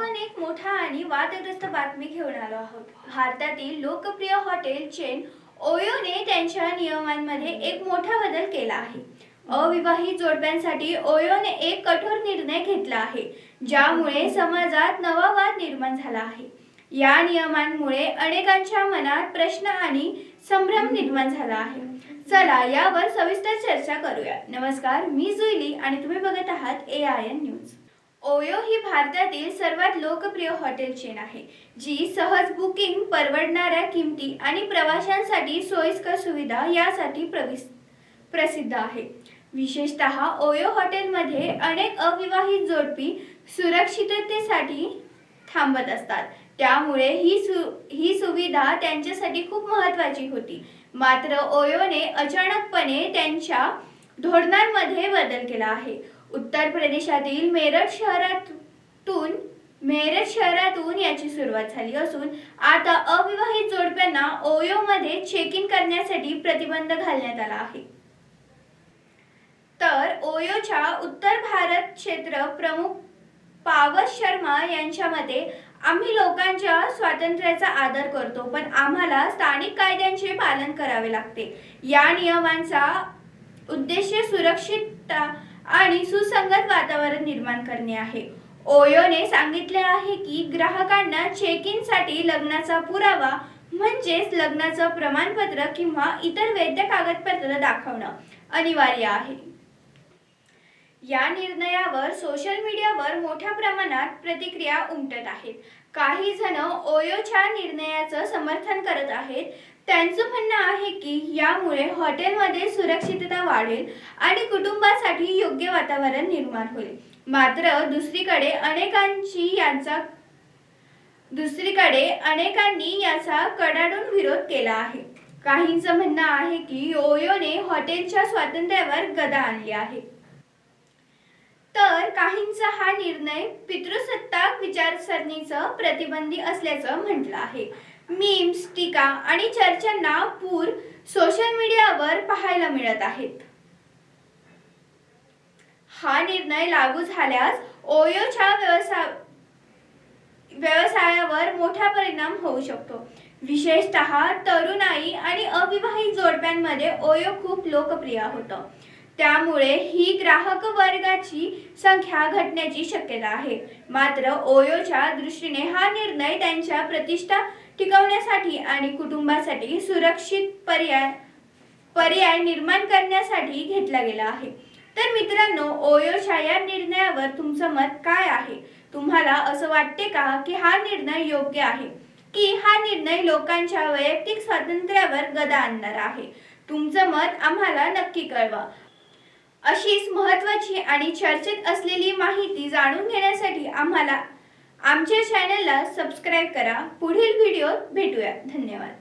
आपण एक मोठा आणि वादग्रस्त बातमी घेऊन आलो आहोत. भारतातील लोकप्रिय हॉटेल चेन ओयोने त्यांच्या नियमांमध्ये एक मोठा बदल केला आहे. अविवाहित जोडप्यांसाठी ओयोने एक कठोर निर्णय घेतला आहे ज्यामुळे समाजात नवा वाद निर्माण झाला आहे. या नियमांमुळे अनेकांच्या मनात प्रश्न आणि संभ्रम निर्माण झाला आहे. चला यावर सविस्तर चर्चा करूया. नमस्कार मी जुईली आणि तुम्ही बघत आहात ए आय एन न्यूज ओयो ही भारतातील सर्वात लोकप्रिय हॉटेल चेन आहे जी सहज बुकिंग परवडणाऱ्या किमती आणि प्रवाशांसाठी सोयीस्कर सुविधा यासाठी प्रविस प्रसिद्ध आहे. विशेषतः ओयो हॉटेलमध्ये अनेक अविवाहित जोडपी सुरक्षिततेसाठी थांबत असतात. त्यामुळे ही सु ही सुविधा त्यांच्यासाठी खूप महत्त्वाची होती. मात्र ओयोने अचानकपणे त्यांच्या धोरणांमध्ये बदल केला आहे. उत्तर प्रदेशातील मेरठ शहरातून मेरठ शहरातून याची सुरुवात झाली असून आता अविवाहित जोडप्यांना ओयोमध्ये चेक इन करण्यासाठी प्रतिबंध घालण्यात आला आहे. तर ओयोच्या उत्तर भारत क्षेत्र प्रमुख पावस शर्मा यांच्या मते आम्ही लोकांच्या स्वातंत्र्याचा आदर करतो पण आम्हाला स्थानिक कायद्यांचे पालन करावे लागते. या नियमांचा उद्देश सुरक्षितता आणि सुसंगत वातावरण निर्माण करणे आहे. ओयोने सांगितले आहे की ग्राहकांना चेक इनसाठी लग्नाचा पुरावा म्हणजेच लग्नाचं प्रमाणपत्र किंवा इतर वैद्य कागदपत्र दाखवणं अनिवार्य आहे. या निर्णयावर सोशल मीडियावर मोठ्या प्रमाणात प्रतिक्रिया उमटत आहेत. काही जण ओयोच्या निर्णयाचं समर्थन करत आहेत त्यांचं म्हणणं आहे की यामुळे हॉटेलमध्ये सुरक्षितता वाढेल आणि कुटुंबासाठी योग्य वातावरण निर्माण होईल. मात्र दुसरीकडे अनेकांची यांचा दुसरीकडे अनेकांनी याचा कडाडून विरोध केला आहे. काहींचं म्हणणं आहे की ओयोने हॉटेलच्या स्वातंत्र्यावर गदा आणली आहे. तर काहींचा हा निर्णय पितृसत्ताक विचारसरणीचं प्रतिबंधी असल्याचं म्हटलं आहे. मीम्स टीका आणि चर्चांना पूर सोशल मीडियावर पाहायला मिळत आहेत. हा निर्णय लागू झाल्यास ओयोच्या व्यवसाय व्यवसायावर मोठा परिणाम होऊ शकतो. विशेषतः तरुणाई आणि अविवाहित जोडप्यांमध्ये ओयो खूप लोकप्रिय होतं. त्यामुळे ही ग्राहक वर्गाची संख्या घटण्याची शक्यता आहे. मात्र ओयोच्या दृष्टीने हा निर्णय त्यांच्या प्रतिष्ठा टिकवण्यासाठी आणि कुटुंबासाठी सुरक्षित पर्याय पर्याय निर्माण करण्यासाठी घेतला गेला आहे. तर मित्रांनो ओयोच्या या निर्णयावर तुमचं मत काय आहे? तुम्हाला असं वाटते का की हा निर्णय योग्य आहे? की हा निर्णय लोकांच्या वैयक्तिक स्वातंत्र्यावर गदा आणणार आहे? तुमचं मत आम्हाला नक्की कळवा. अशीच महत्त्वाची आणि चर्चेत असलेली माहिती जाणून घेण्यासाठी आम्हाला आमच्या चॅनलला सबस्क्राईब करा. पुढील व्हिडिओ भेटूया धन्यवाद.